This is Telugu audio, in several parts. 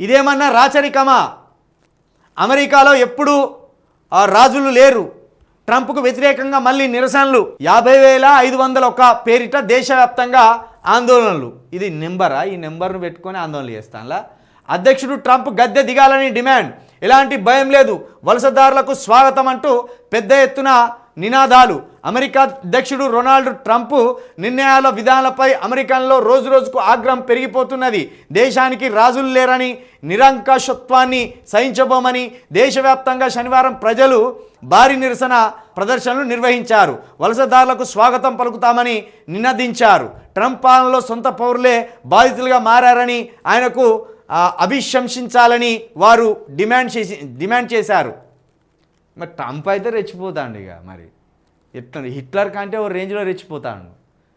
ఇదేమన్నా రాచరికమా? అమెరికాలో ఎప్పుడు ఆ, రాజులు లేరు. ట్రంప్కు వ్యతిరేకంగా మళ్ళీ నిరసనలు. యాభై వేల ఐదు వందల ఒక పేరిట దేశవ్యాప్తంగా ఆందోళనలు. ఇది నెంబరా? ఈ నెంబర్ను పెట్టుకొని ఆందోళన చేస్తానులా? అధ్యక్షుడు ట్రంప్ గద్దె దిగాలని డిమాండ్. ఎలాంటి భయం లేదు. వలసదారులకు స్వాగతం అంటూ పెద్ద ఎత్తున నినాదాలు. అమెరికా అధ్యక్షుడు రొనాల్డ్ ట్రంప్ నిర్ణయాల విధానాలపై అమెరికన్లో రోజు రోజుకు ఆగ్రహం పెరిగిపోతున్నది. దేశానికి రాజులు లేరని నిరంకషత్వాన్ని సహించబోమని దేశవ్యాప్తంగా శనివారం ప్రజలు భారీ నిరసన ప్రదర్శనలు నిర్వహించారు. వలసదారులకు స్వాగతం పలుకుతామని నినదించారు. ట్రంప్ పాలనలో సొంత పౌరులే బాధితులుగా మారని ఆయనకు అభిశంసించాలని వారు డిమాండ్ చేసి డిమాండ్ చేశారు. మరి ట్రంప్ అయితే రెచ్చిపోతాడు ఇక మరి. ఎట్లా హిట్లర్ కంటే ఓ రేంజ్లో రెచ్చిపోతాడు.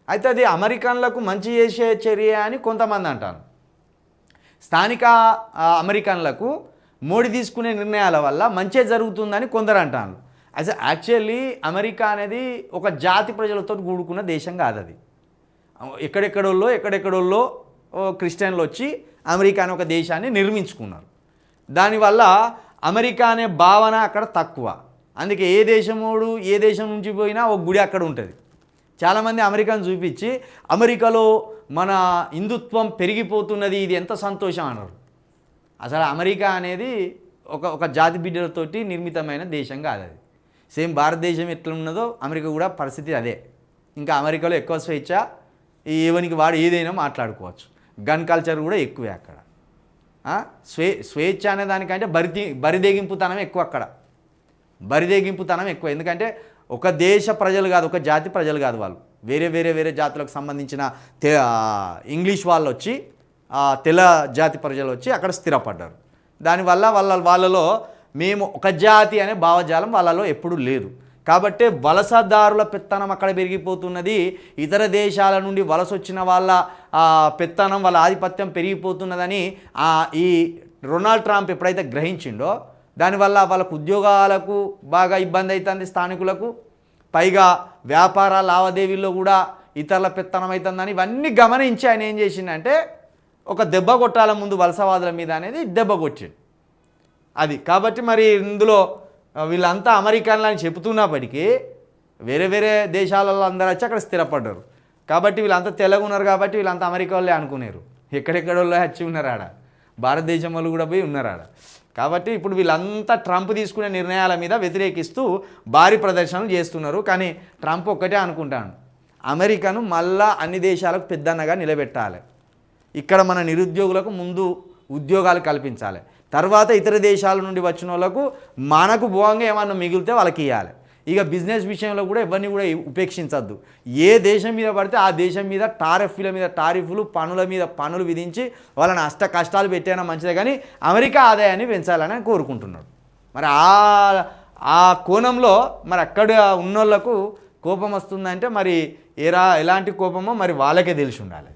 అయితే అది అమెరికన్లకు మంచి చేసే చర్య అని కొంతమంది అంటారు. స్థానిక అమెరికన్లకు మోడీ తీసుకునే నిర్ణయాల వల్ల మంచే జరుగుతుందని కొందరు అంటారు. అసలు యాక్చువల్లీ అమెరికా అనేది ఒక జాతి ప్రజలతో కూడుకున్న దేశం కాదు అది. ఎక్కడెక్కడోళ్ళో ఎక్కడెక్కడోళ్ళో ఓ క్రిస్టియన్లు వచ్చి అమెరికా అనే ఒక దేశాన్ని నిర్మించుకున్నారు. దానివల్ల అమెరికా అనే భావన అక్కడ తక్కువ. అందుకే ఏ దేశమోడు ఏ దేశం నుంచి పోయినా ఒక గుడి అక్కడ ఉంటుంది. చాలామంది అమెరికాను చూపించి అమెరికాలో మన హిందుత్వం పెరిగిపోతున్నది ఇది ఎంత సంతోషం అన్నారు. అసలు అమెరికా అనేది ఒక ఒక జాతి బిడ్డలతోటి నిర్మితమైన దేశం కాదు అది. సేమ్ భారతదేశం ఎట్లా ఉన్నదో అమెరికా కూడా పరిస్థితి అదే. ఇంకా అమెరికాలో ఎక్కువ స్వేచ్ఛ ఏవనికి వాడు ఏదైనా మాట్లాడుకోవచ్చు. గన్ కల్చర్ కూడా ఎక్కువే అక్కడ. స్వే స్వేచ్ఛ అనే దానికంటే బరిది బరిదేగింపుతనం ఎక్కువ అక్కడ. బరిదేగింపుతనం ఎక్కువ. ఎందుకంటే ఒక దేశ ప్రజలు కాదు ఒక జాతి ప్రజలు కాదు వాళ్ళు. వేరే వేరే వేరే జాతులకు సంబంధించిన తె ఇంగ్లీష్ వాళ్ళు వచ్చి తెల్ల జాతి ప్రజలు వచ్చి అక్కడ స్థిరపడ్డారు. దానివల్ల వాళ్ళ వాళ్ళలో మేము ఒక జాతి అనే భావజాలం వాళ్ళలో ఎప్పుడూ లేదు. కాబట్టి వలసదారుల పెత్తనం అక్కడ పెరిగిపోతున్నది. ఇతర దేశాల నుండి వలస వచ్చిన వాళ్ళ పెత్తనం వాళ్ళ ఆధిపత్యం పెరిగిపోతున్నదని ఆ, ఈ రొనాల్డ్ ట్రంప్ ఎప్పుడైతే గ్రహించిండో దానివల్ల వాళ్ళకు ఉద్యోగాలకు బాగా ఇబ్బంది అవుతుంది స్థానికులకు. పైగా వ్యాపార లావాదేవీల్లో కూడా ఇతరుల పెత్తనం అవుతుందని ఇవన్నీ గమనించి ఆయన ఏం చేసిండంటే ఒక దెబ్బ కొట్టాల ముందు వలసవాదుల మీద అనేది దెబ్బ కొట్టిండు. అది. కాబట్టి మరి ఇందులో వీళ్ళంతా అమెరికన్లు అని చెబుతున్నప్పటికీ వేరే వేరే దేశాలలో అందరూ వచ్చి అక్కడ స్థిరపడ్డారు. కాబట్టి వీళ్ళంతా తెలుగు ఉన్నారు కాబట్టి వీళ్ళంతా అమెరికా వాళ్ళే అనుకున్నారు ఎక్కడెక్కడ వాళ్ళు వచ్చి ఉన్నారు ఆడ? భారతదేశం వాళ్ళు కూడా పోయి ఉన్నారు ఆడ. కాబట్టి ఇప్పుడు వీళ్ళంతా ట్రంప్ తీసుకునే నిర్ణయాల మీద వ్యతిరేకిస్తూ భారీ ప్రదర్శనలు చేస్తున్నారు. కానీ ట్రంప్ ఒక్కటే అనుకుంటాను అమెరికాను మళ్ళా అన్ని దేశాలకు పెద్దన్నగా నిలబెట్టాలి. ఇక్కడ మన నిరుద్యోగులకు ముందు ఉద్యోగాలు కల్పించాలి. తర్వాత ఇతర దేశాల నుండి వచ్చిన వాళ్ళకు మనకు భోగంగా ఏమన్నా మిగిలితే వాళ్ళకి ఇవ్వాలి ఇక బిజినెస్ విషయంలో కూడా ఎవరిని కూడా ఉపేక్షించద్దు. ఏ దేశం మీద పడితే ఆ దేశం మీద టారిఫ్ల మీద టారిఫ్లు పనుల మీద పనులు విధించి వాళ్ళని అష్ట కష్టాలు పెట్టైనా మంచిదే కానీ అమెరికా ఆదాయాన్ని పెంచాలని కోరుకుంటున్నాడు. మరి ఆ ఆ కోణంలో మరి అక్కడ ఉన్నోళ్ళకు కోపం వస్తుందంటే మరి ఎరా ఎలాంటి కోపమో మరి వాళ్ళకే తెలిసి ఉండాలి.